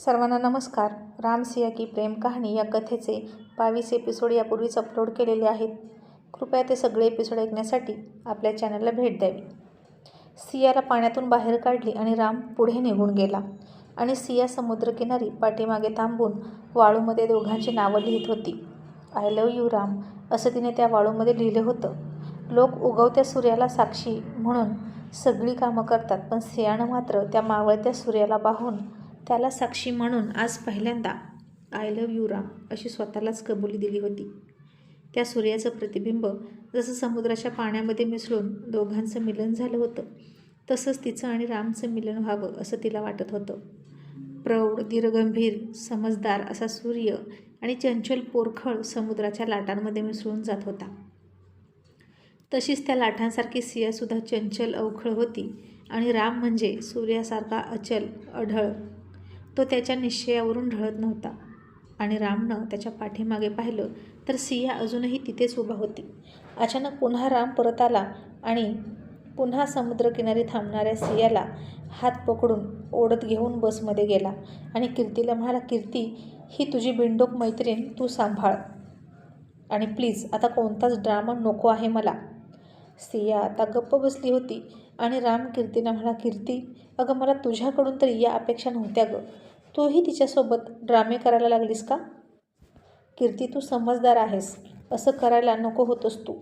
सर्वांना नमस्कार. राम सिया की प्रेम कहाणी या कथेचे बावीस एपिसोड यापूर्वीच अपलोड केलेले आहेत. कृपया ते सगळे एपिसोड ऐकण्यासाठी आपल्या चॅनलला भेट द्यावी. सियाला पाण्यातून बाहेर काढली आणि राम पुढे निघून गेला आणि सिया समुद्रकिनारी पाठीमागे थांबून वाळूमध्ये दोघांची नावं लिहित होती. आय लव यू राम असं तिने त्या वाळूमध्ये लिहिलं होतं. लोक उगवत्या सूर्याला साक्षी म्हणून सगळी कामं करतात पण सियानं मात्र त्या मावळत्या सूर्याला पाहून त्याला साक्षी म्हणून आज पहिल्यांदा आय लव यू राम अशी स्वतःलाच कबुली दिली होती. त्या सूर्याचं प्रतिबिंब जसं समुद्राच्या पाण्यामध्ये मिसळून दोघांचं मिलन झालं होतं तसंच तिचं आणि रामचं मिलन व्हावं असं तिला वाटत होतं. प्रौढ धीरगंभीर समजदार असा सूर्य आणि चंचल पोरखळ समुद्राच्या लाटांमध्ये मिसळून जात होता. तशीच त्या लाटांसारखी सियासुद्धा चंचल अवखळ होती आणि राम म्हणजे सूर्यासारखा अचल अढळ तो त्याच्या निश्चयावरून ढळत नव्हता. आणि रामनं त्याच्या पाठीमागे पाहिलं तर सिया अजूनही तिथेच उभा होती. अचानक पुन्हा राम परत आला आणि पुन्हा समुद्रकिनारी थांबणाऱ्या सियाला हात पकडून ओढत घेऊन बसमध्ये गेला आणि कीर्तीला म्हणाला कीर्ती ही तुझी बिंडोक मैत्रीण तू सांभाळ. आणि प्लीज आता कोणताच ड्रामा नको आहे मला. सिया आता गप्प बसली होती आणि राम कीर्तीला म्हणा कीर्ती अगं मला तुझ्याकडून तरी या अपेक्षा नव्हत्या गं. तूही तिच्यासोबत ड्रामे करायला लागलीस का? कीर्ती तू समजदार आहेस. असं करायला नको होतोस तू.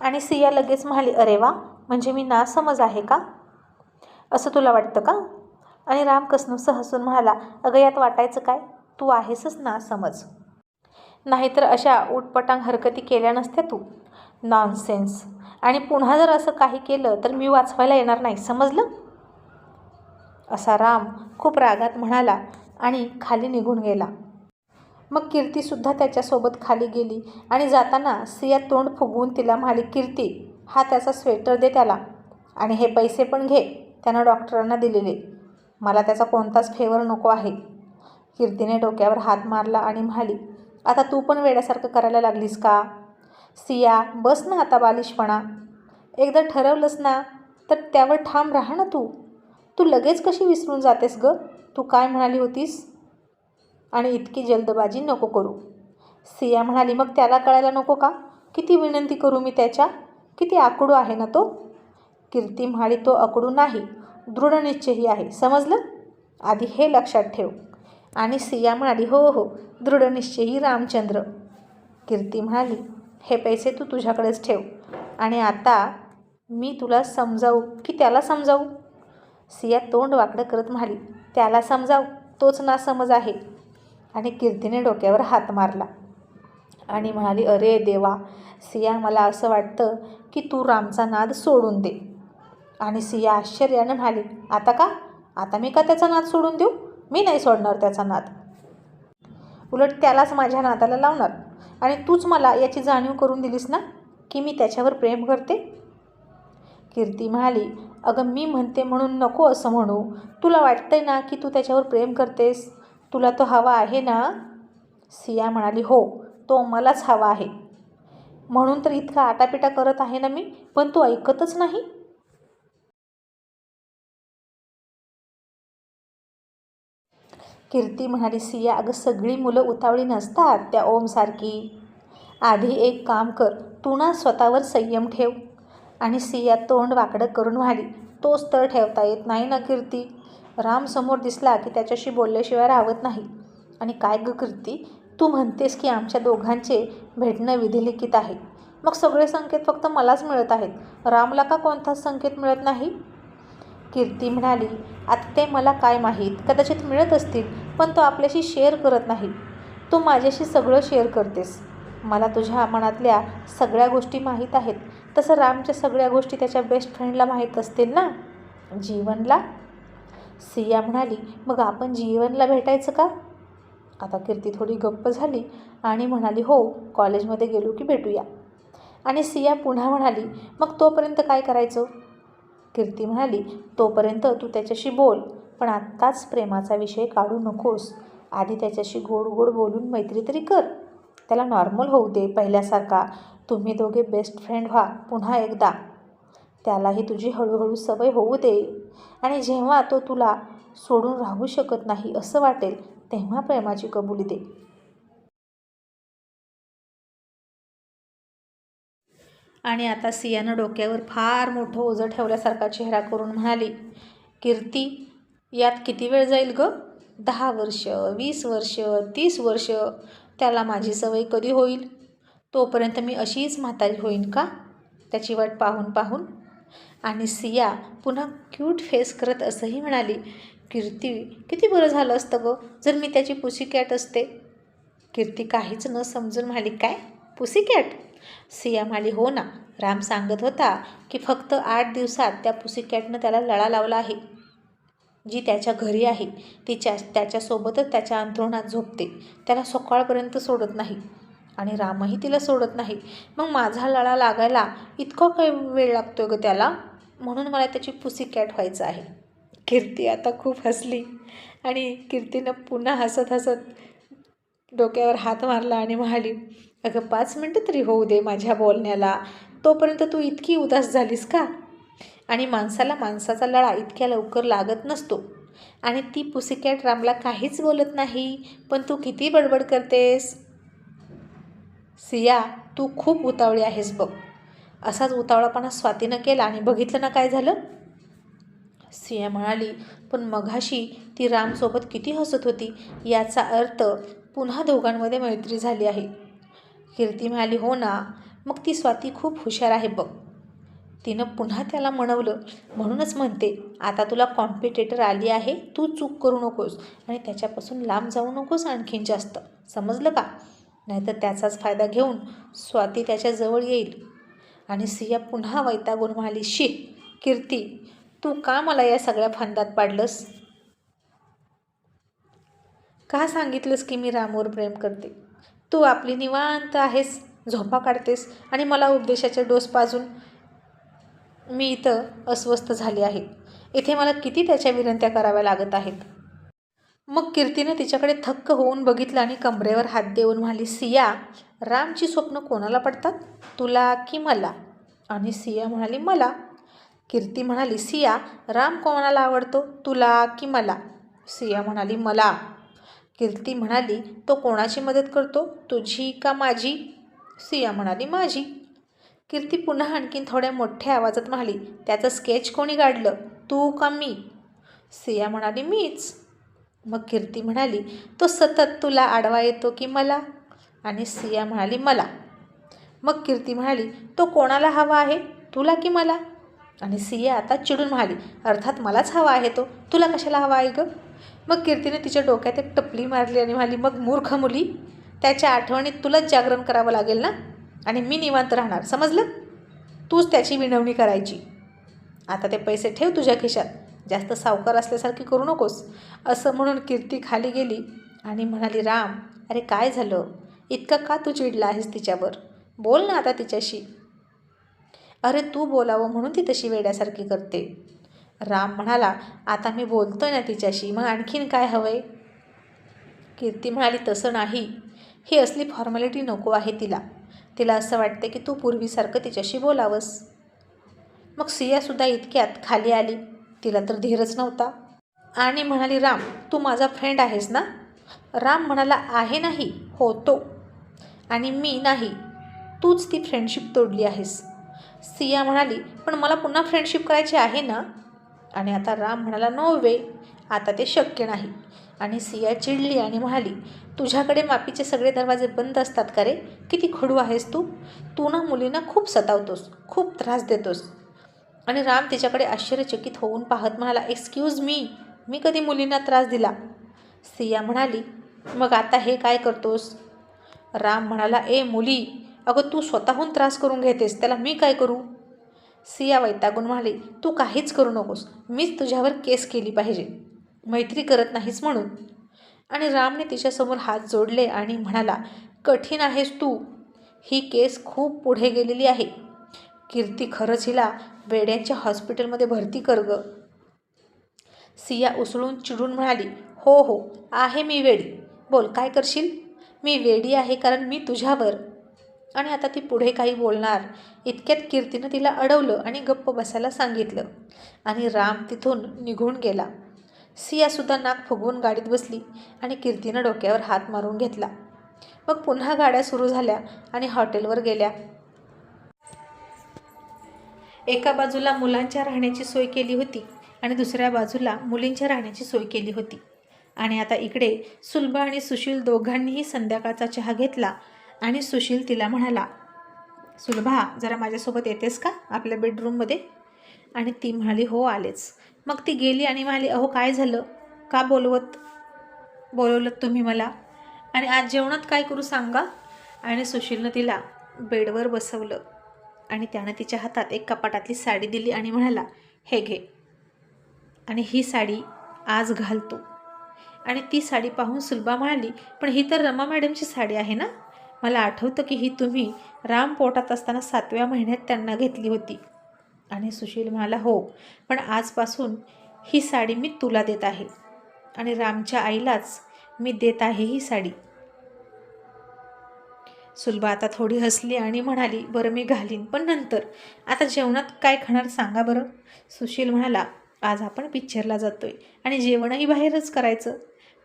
आणि सिया लगेच म्हणाली अरे वा म्हणजे मी ना समज आहे का? असं तुला वाटतं का? आणि राम कसनुसं हसून म्हणाला अगं यात वाटायचं काय? तू आहेसच ना समज नाहीतर अशा उटपटांग हरकती केल्या नसत्या तू. नॉनसेन्स आणि पुन्हा जर असं काही केलं तर मी वाचवायला येणार नाही. समजलं? असा राम खूप रागात म्हणाला आणि खाली निघून गेला. मग कीर्तीसुद्धा त्याच्यासोबत खाली गेली आणि जाताना सिया तोंड फुगवून तिला म्हणाली कीर्ती हा त्याचा स्वेटर दे त्याला आणि हे पैसे पण घे त्यानं डॉक्टरांना दिलेले. मला त्याचा कोणताच फेवर नको आहे. कीर्तीने डोक्यावर हात मारला आणि म्हणाली आता तू पण वेड्यासारखं करायला लागलीस का? सिया बस ना आता बालिशपणा. एकदा ठरवलंस ना तर त्यावर ठाम राहा ना तू. तू लगेच कशी विसरून जातेस गं? तू काय म्हणाली होतीस? आणि इतकी जल्दबाजी नको करू. सिया म्हणाली मग त्याला कळायला नको का? किती विनंती करू मी त्याच्या? किती आकडू आहे ना तो? कीर्ती म्हणाली तो आकडू नाही दृढनिश्चयही आहे. समजलं? आधी हे लक्षात ठेव. आणि सिया म्हणाली हो हो दृढनिश्चयी रामचंद्र. कीर्ती म्हणाली हे पैसे तू तुझ्याकडेच ठेव. आणि आता मी तुला समजावू की त्याला समजावू? सिया तोंड वाकडं करत म्हणाली त्याला समजाव तोच ना समज आहे. आणि कीर्तीने डोक्यावर हात मारला. आणि म्हणाली अरे देवा सिया मला असं वाटतं की तू रामचा नाद सोडून दे. आणि सिया आश्चर्यानं म्हणाली आता का? आता मी का त्याचा नाद सोडून देऊ? मी नाही सोडणार त्याचा नाद. उलट त्यालाच माझ्या नादाला लावणार. आणि तूच मला याची जाणीव करून दिलीस ना की मी त्याच्यावर प्रेम करते? कीर्ती म्हणाली अगं मी म्हणते म्हणून नको असं म्हणू. तुला वाटतंय ना की तू त्याच्यावर प्रेम करतेस? तुला तो हवा आहे ना? सिया म्हणाली हो तो मलाच हवा आहे. म्हणून तर इतका आटापिटा करत आहे ना मी पण तू ऐकतच नाही? कीर्ती म्हणाली सिया अगं सगळी मुलं उतावळी नसतात त्या ओमसारखी आधी एक काम कर तू ना स्वतःवर संयम ठेव. आणि सिया तोंड वाकडं करून म्हणाली तोच तर ठेवता येत नाही ना कीर्ती. राम समोर दिसला की त्याच्याशी बोलल्याशिवाय राहत नाही. आणि काय ग कीर्ती? तू म्हणतेस की आमच्या दोघांचे भेटणं विधिलिखित आहे. मग सगळे संकेत फक्त मलाच मिळत आहेत. रामला का कोणताच संकेत मिळत नाही? कीर्ती म्हणाली आता ते मला काय माहीत? कदाचित मिळत असतील पण तो आपल्याशी शेअर करत नाही. तू माझ्याशी सगळं शेअर करतेस. मला तुझ्या मनातल्या सगळ्या गोष्टी माहीत आहेत. तसं रामच्या सगळ्या गोष्टी त्याच्या बेस्ट फ्रेंडला माहीत असतील ना? जीवनला? सिया म्हणाली मग आपण जीवनला भेटायचं का? आता कीर्ती थोडी गप्प झाली आणि म्हणाली हो कॉलेजमध्ये गेलो की भेटूया. आणि सिया पुन्हा म्हणाली मग तोपर्यंत काय करायचं? कीर्ती म्हणाली तोपर्यंत तू त्याच्याशी बोल पण आत्ताच प्रेमाचा विषय काढू नकोस. आधी त्याच्याशी गोड गोड बोलून मैत्री तरी कर. त्याला नॉर्मल होऊ दे पहिल्यासारखा. तुम्ही दोघे बेस्ट फ्रेंड व्हा पुन्हा एकदा. त्यालाही तुझी हळूहळू सवय होऊ दे. आणि जेव्हा तो तुला सोडून राहू शकत नाही असं वाटेल तेव्हा प्रेमाची कबुली दे. आणि आता सियानं डोक्यावर फार मोठं ओझं ठेवल्यासारखा चेहरा करून म्हणाली कीर्ती यात किती वेळ जाईल ग? दहा वर्ष वीस वर्ष तीस वर्ष त्याला माझी सवय कधी होईल? तोपर्यंत मी अशीच म्हातारी होईन का? त्याची वाट पाहून पाहून. आणि सिया पुन्हा क्यूट फेस करत असंही म्हणाली कीर्ती किती बरं झालं असतं गं? जर मी त्याची पुसी कॅट असते. कीर्ती काहीच न समजून म्हणाली काय? Pussy cat? सिया म्हणाली हो ना. राम सांगत होता की फक्त आठ दिवसात त्या पुसी कॅटनं त्याला लळा लावला आहे. जी त्याच्या घरी आहे तिच्या त्याच्यासोबतच त्याच्या अंथरुणात झोपते. त्याला सकाळपर्यंत सोडत नाही. आणि रामही तिला सोडत नाही. मग माझा लळा लागायला इतका काही वेळ लागतो ग त्याला? म्हणून मला त्याची पुसी कॅट व्हायचं आहे. कीर्ती आता खूप हसली. आणि कीर्तीनं पुन्हा हसत हसत डोक्यावर हात मारला आणि म्हणाली अगं पाच मिनटं तरी होऊ दे माझ्या बोलण्याला. तोपर्यंत तू इतकी उदास झालीस का? आणि माणसाला माणसाचा लळा इतक्या लवकर लागत नसतो. आणि ती पुसिकॅट रामला काहीच बोलत नाही. पण तू किती बडबड करतेस? सिया तू खूप उतावळी आहेस बघ. असाच उतावळापणा स्वातीनं केला आणि बघितलं ना काय झालं? सिया म्हणाली पण मघाशी ती रामसोबत किती हसत होती. याचा अर्थ पुन्हा दोघांमध्ये मैत्री झाली आहे. कीर्ती म्हणाली हो ना मग ती स्वाती खूप हुशार आहे बघ. तिनं पुन्हा त्याला म्हणवलं म्हणूनच म्हणते आता तुला कॉम्पिटेटर आली आहे तू चूक करू नकोस आणि त्याच्यापासून लांब जाऊ नकोस आणखीन जास्त. समजलं का? नाहीतर त्याचाच फायदा घेऊन स्वाती त्याच्याजवळ येईल. आणि सिया पुन्हा वैतागून म्हणाली शी कीर्ती तू का मला या सगळ्या फंदात पाडलंस? का सांगितलंस की मी रामवर प्रेम करते? तू आपली निवांत आहेस झोपा काढतेस आणि मला उपदेशाचे डोस पाजून मी इथं अस्वस्थ झाले आहे. इथे मला किती त्याच्या विनंत्या कराव्या लागत आहेत? मग कीर्तीनं तिच्याकडे थक्क होऊन बघितलं आणि कमरेवर हात देऊन म्हणाली सिया रामची स्वप्न कोणाला पडतात? तुला की मला? आणि सिया म्हणाली मला. कीर्ती म्हणाली सिया राम कोणाला आवडतो? तुला की मला? सिया म्हणाली मला. कीर्ती म्हणाली तो कोणाची मदत करतो? तुझी का माझी? सिया म्हणाली माझी. कीर्ती पुन्हा आणखीन थोड्या मोठ्या आवाजात म्हणाली त्याचं स्केच कोणी काढलं? तू का मी? सिया म्हणाली मीच. मग कीर्ती म्हणाली तो सतत तुला आडवा येतो की मला? आणि सिया म्हणाली मला. मग कीर्ती म्हणाली तो कोणाला हवा आहे? तुला की मला? आणि सिया आता चिडून म्हणाली अर्थात मलाच हवा आहे तो. तुला कशाला हवा आहे गं? मग कीर्तीने तिच्या डोक्यात एक टपली मारली आणि म्हणाली मग मूर्ख मुली त्याच्या आठवणीत तुलाच जागरण करावं लागेल ना? आणि मी निवांत राहणार समजलं? तूच त्याची विनवणी करायची. आता ते पैसे ठेव तुझ्या खिशात. जास्त सावकार असल्यासारखी करू नकोस. असं म्हणून कीर्ती खाली गेली आणि म्हणाली राम अरे काय झालं? इतकं का तू चिडला आहेस तिच्यावर? बोल ना आता तिच्याशी. अरे तू बोलावं म्हणून ती तशी वेड्यासारखी करते. राम म्हणाला आता मी बोलतोय ना तिच्याशी मग आणखीन काय हवंय? कीर्ती म्हणाली तसं नाही. ही असली फॉर्मॅलिटी नको आहे तिला. तिला असं वाटतं की तू पूर्वीसारखं तिच्याशी बोलावंस. मग सियासुद्धा इतक्यात खाली आली. तिला तर धीरच नव्हता. आणि म्हणाली राम तू माझा फ्रेंड आहेस ना? राम म्हणाला आहे नाही होतो. आणि मी नाही. तूच ती फ्रेंडशिप तोडली आहेस. सिया म्हणाली पण मला पुन्हा फ्रेंडशिप करायची आहे ना? आणि आता राम म्हणाला नो वे आता ते शक्य नाही. आणि सिया चिडली आणि म्हणाली तुझ्याकडे माफीचे सगळे दरवाजे बंद असतात का रे? किती खडू आहेस तू? तू ना मुलींना खूप सतावतोस खूप त्रास देतोस. आणि राम तिच्याकडे आश्चर्यचकित होऊन पाहत म्हणाला एक्सक्यूज मी मी कधी मुलींना त्रास दिला? सिया म्हणाली मग आता हे काय करतोस? राम म्हणाला ए मुली अगं तू स्वतःहून त्रास करून घेतेस त्याला मी काय करू? सिया वैतागून म्हणाली तू काहीच करू नकोस. मीच तुझ्यावर केस केली पाहिजे. मैत्री करत नाहीस म्हणून. आणि रामने तिच्यासमोर हात जोडले आणि म्हणाला कठीण आहेस तू. ही केस खूप पुढे गेलेली आहे. कीर्ती खरंच हिला वेड्यांच्या हॉस्पिटलमध्ये भरती कर ग. सिया उसळून चिडून म्हणाली हो हो आहे मी वेडी. बोल काय करशील? मी वेडी आहे कारण मी तुझ्यावर आणि आता ती पुढे काही बोलणार. इतक्यात कीर्तीनं तिला अडवलं आणि गप्प बसायला सांगितलं. आणि राम तिथून निघून गेला. सियासुद्धा नाक फुगवून गाडीत बसली आणि कीर्तीनं डोक्यावर हात मारून घेतला. मग पुन्हा गाड्या सुरू झाल्या आणि हॉटेलवर गेल्या. एका बाजूला मुलांच्या राहण्याची सोय केली होती आणि दुसऱ्या बाजूला मुलींच्या राहण्याची सोय केली होती. आणि आता इकडे सुलभा आणि सुशील दोघांनीही संध्याकाळचा चहा घेतला आणि सुशील तिला म्हणाला सुलभा जरा माझ्यासोबत येतेस का? आपल्या बेडरूममध्ये. आणि ती म्हणाली हो आलेच. मग ती गेली आणि म्हणाली अहो काय झालं? का बोलवत बोलवलं तुम्ही मला? आणि आज जेवणात काय करू सांगा? आणि सुशीलनं तिला बेडवर बसवलं आणि त्यानं तिच्या हातात एक कपाटातली साडी दिली आणि म्हणाला हे घे. आणि ही साडी आज घालतो. आणि ती साडी पाहून सुलभा म्हणाली पण ही तर रमा मॅडमची साडी आहे ना? मला आठवतं की ही तुम्ही राम पोटात असताना सातव्या महिन्यात त्यांना घेतली होती. आणि सुशील म्हणाला हो पण आजपासून ही साडी मी तुला देत आहे. आणि रामच्या आईलाच मी देत आहे ही साडी. सुलभा आता थोडी हसली आणि म्हणाली बरं मी घालीन पण नंतर. आता जेवणात काय खाणार सांगा बरं. सुशील म्हणाला आज आपण पिक्चरला जातोय आणि जेवणही बाहेरच करायचं.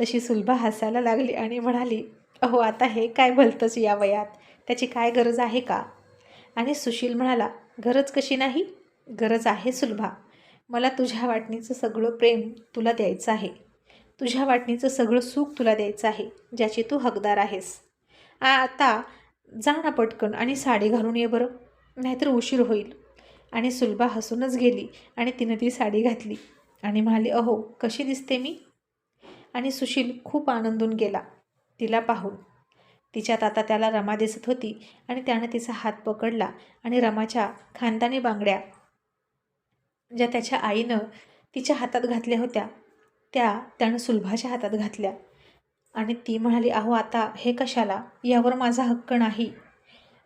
तशी सुलभा हसायला लागली आणि म्हणाली अहो आता हे काय भलतंच या वयात? त्याची काय गरज आहे का? आणि सुशील म्हणाला गरज कशी नाही? गरज आहे सुलभा. मला तुझ्या वाटणीचं सगळं प्रेम तुला द्यायचं आहे. तुझ्या वाटणीचं सगळं सुख तुला द्यायचं आहे ज्याची तू हकदार आहेस. आ आता जा ना पटकन आणि साडी घालून ये बरं. नाहीतर उशीर होईल. आणि सुलभा हसूनच गेली आणि तिनं ती साडी घातली आणि म्हणाली अहो कशी दिसते मी? आणि सुशील खूप आनंदून गेला. तिला पाहून. तिच्यात आता त्याला रमा दिसत होती आणि त्यानं तिचा हात पकडला आणि रमाच्या खानदानी बांगड्या ज्या त्याच्या आईनं तिच्या हातात घातल्या होत्या त्या त्यानं सुलभाच्या हातात घातल्या. आणि ती म्हणाली अहो आता हे कशाला? यावर माझा हक्क नाही.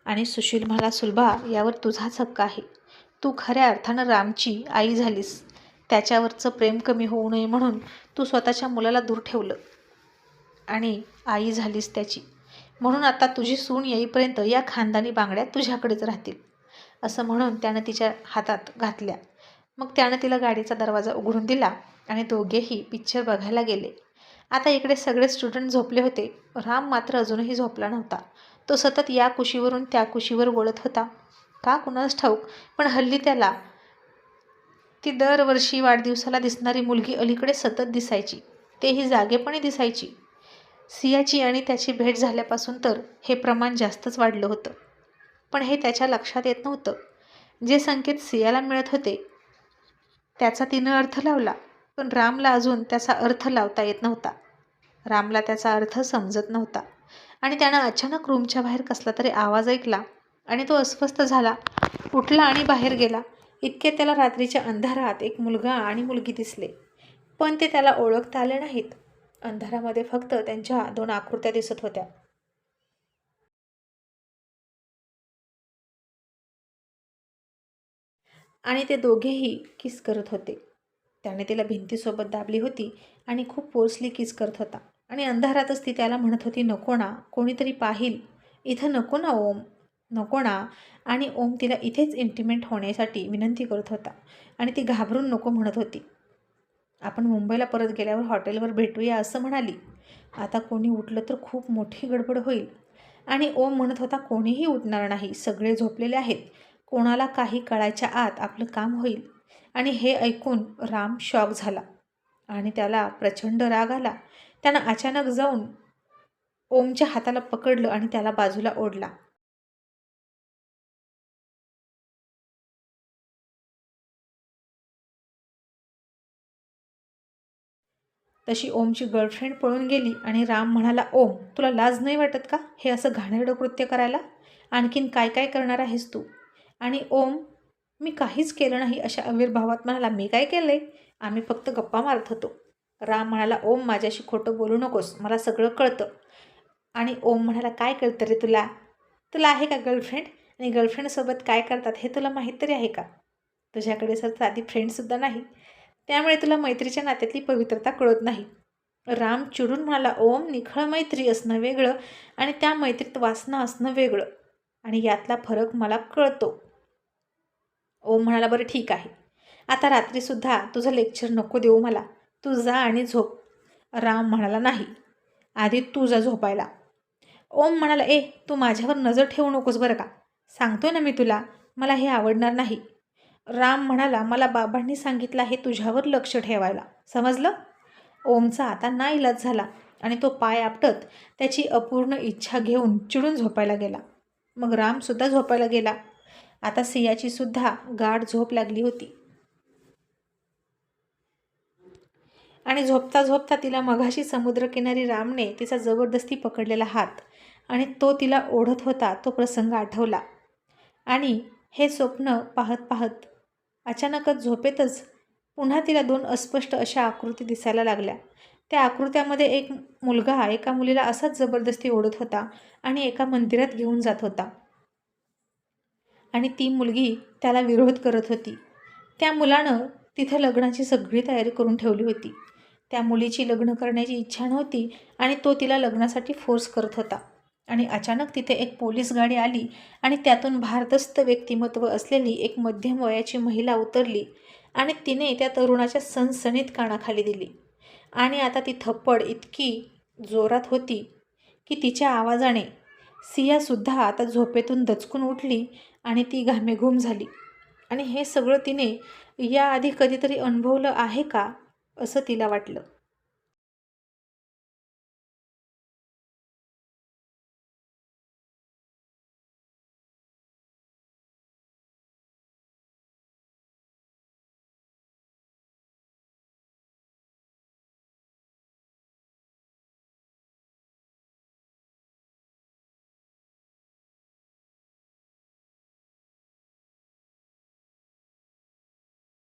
आणि सुशील म्हणाला सुलभा यावर तुझाच हक्क आहे. तू खऱ्या अर्थानं रामची आई झालीस. त्याच्यावरचं प्रेम कमी होऊ नये म्हणून तू स्वतःच्या मुलाला दूर ठेवलं. आणि आई झालीस त्याची. म्हणून आता तुझी सून येईपर्यंत या खानदानी बांगड्या तुझ्याकडेच राहतील असं म्हणून त्यानं तिच्या हातात घातल्या. मग त्यानं तिला गाडीचा दरवाजा उघडून दिला आणि दोघेही पिक्चर बघायला गेले. आता इकडे सगळे स्टुडंट झोपले होते. राम मात्र अजूनही झोपला नव्हता. तो सतत या कुशीवरून त्या कुशीवर वळत होता. का कुणास ठाऊक पण हल्ली त्याला ती दरवर्षी वाढदिवसाला दिसणारी मुलगी अलीकडे सतत दिसायची. तेही जागेपणी दिसायची. सियाची आणि त्याची भेट झाल्यापासून तर हे प्रमाण जास्तच वाढलं होतं. पण हे त्याच्या लक्षात येत नव्हतं. जे संकेत सियाला मिळत होते त्याचा तिनं अर्थ लावला पण रामला अजून त्याचा अर्थ लावता येत नव्हता. रामला त्याचा अर्थ समजत नव्हता. आणि त्यानं अचानक रूमच्या बाहेर कसला तरी आवाज ऐकला आणि तो अस्वस्थ झाला. उठला आणि बाहेर गेला. इतके त्याला रात्रीच्या अंधारात एक मुलगा आणि मुलगी दिसले. पण ते त्याला ओळखता आले नाहीत. अंधारामध्ये फक्त त्यांच्या दोन आकृत्या दिसत होत्या. आणि ते दोघेही किस करत होते. त्याने तिला भिंतीसोबत दाबली होती आणि खूप फोर्सली किस करत होता. आणि अंधारातच ती त्याला म्हणत होती नको ना कोणीतरी पाहिल. इथं नको ना ओम. नको ना. आणि ओम तिला इथेच इंटिमेंट होण्यासाठी विनंती करत होता. आणि ती घाबरून नको म्हणत होती. आपण मुंबईला परत गेल्यावर हॉटेलवर भेटूया असं म्हणाली. आता कोणी उठलं तर खूप मोठी गडबड होईल. आणि ओम म्हणत होता कोणीही उठणार नाही. सगळे झोपलेले आहेत. कोणाला काही कळायच्या आत आपलं काम होईल. आणि हे ऐकून राम शॉक झाला. आणि त्याला प्रचंड राग आला. त्यानं अचानक जाऊन ओमच्या हाताला पकडलं आणि त्याला बाजूला ओढला. तशी ओमची गर्लफ्रेंड पळून गेली आणि राम म्हणाला ओम तुला लाज नाही वाटत का हे असं घाणेरडं कृत्य करायला? आणखीन काय काय करणार आहेस तू? आणि ओम मी काहीच केलं नाही अशा आविर्भावात म्हणाला मी काय केलं आहे आम्ही फक्त गप्पा मारत होतो. राम म्हणाला ओम माझ्याशी खोटं बोलू नकोस मला सगळं कळतं. आणि ओम म्हणाला काय कळतं रे तुला? तुला आहे का गर्लफ्रेंड आणि गर्लफ्रेंडसोबत काय करतात हे तुला माहीत तरी आहे का? तुझ्याकडे सर साधी फ्रेंडसुद्धा नाही. त्यामुळे तुला मैत्रीच्या नात्यातली पवित्रता कळत नाही. राम चिडून म्हणाला ओम निखळ मैत्री असणं वेगळं आणि त्या मैत्रीत वासना असणं वेगळं आणि यातला फरक मला कळतो. ओम म्हणाला बरं ठीक आहे. आता रात्रीसुद्धा तुझं लेक्चर नको देऊ मला. तू जा आणि झोप. राम म्हणाला नाही. आधी तू जा झोपायला. ओम म्हणाला ए तू माझ्यावर नजर ठेवू नकोस बरं का? सांगतोय ना मी तुला मला हे आवडणार नाही. राम म्हणाला मला बाबांनी सांगितलं आहे तुझ्यावर लक्ष ठेवायला. समजलं? ओमचा आता ना इलाज झाला आणि तो पाय आपटत त्याची अपूर्ण इच्छा घेऊन चिडून झोपायला गेला. मग रामसुद्धा झोपायला गेला. आता सियाची सुद्धा गाढ झोप लागली होती. आणि झोपता झोपता तिला मघाशी समुद्रकिनारी रामने तिचा जबरदस्ती पकडलेला हात आणि तो तिला ओढत होता तो प्रसंग आठवला. आणि हे स्वप्न पाहत पाहत अचानकच झोपेतच पुन्हा तिला दोन अस्पष्ट अशा आकृती दिसायला लागल्या. त्या आकृत्यामध्ये एक मुलगा एका मुलीला असाच जबरदस्ती ओढत होता आणि एका मंदिरात घेऊन जात होता. आणि ती मुलगी त्याला विरोध करत होती. त्या मुलानं तिथं लग्नाची सगळी तयारी करून ठेवली होती. त्या मुलीची लग्न करण्याची इच्छा नव्हती आणि तो तिला लग्नासाठी फोर्स करत होता. आणि अचानक तिथे एक पोलीस गाडी आली आणि त्यातून भारदस्त व्यक्तिमत्व असलेली एक मध्यम वयाची महिला उतरली आणि तिने त्या तरुणाच्या सणसणीत कानाखाली दिली. आणि आता ती थप्पड इतकी जोरात होती की तिच्या आवाजाने सियासुद्धा आता झोपेतून दचकून उठली आणि ती घामेघूम झाली. आणि हे सगळं तिने याआधी कधीतरी अनुभवलं आहे का असं तिला वाटलं.